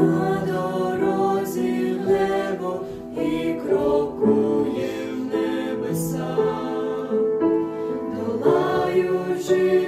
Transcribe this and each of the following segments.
на дорозі небо і крокує в небеса, долаючи.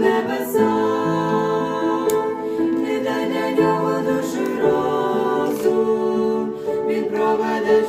Небеса. Не дає нього душу розум, Він проведе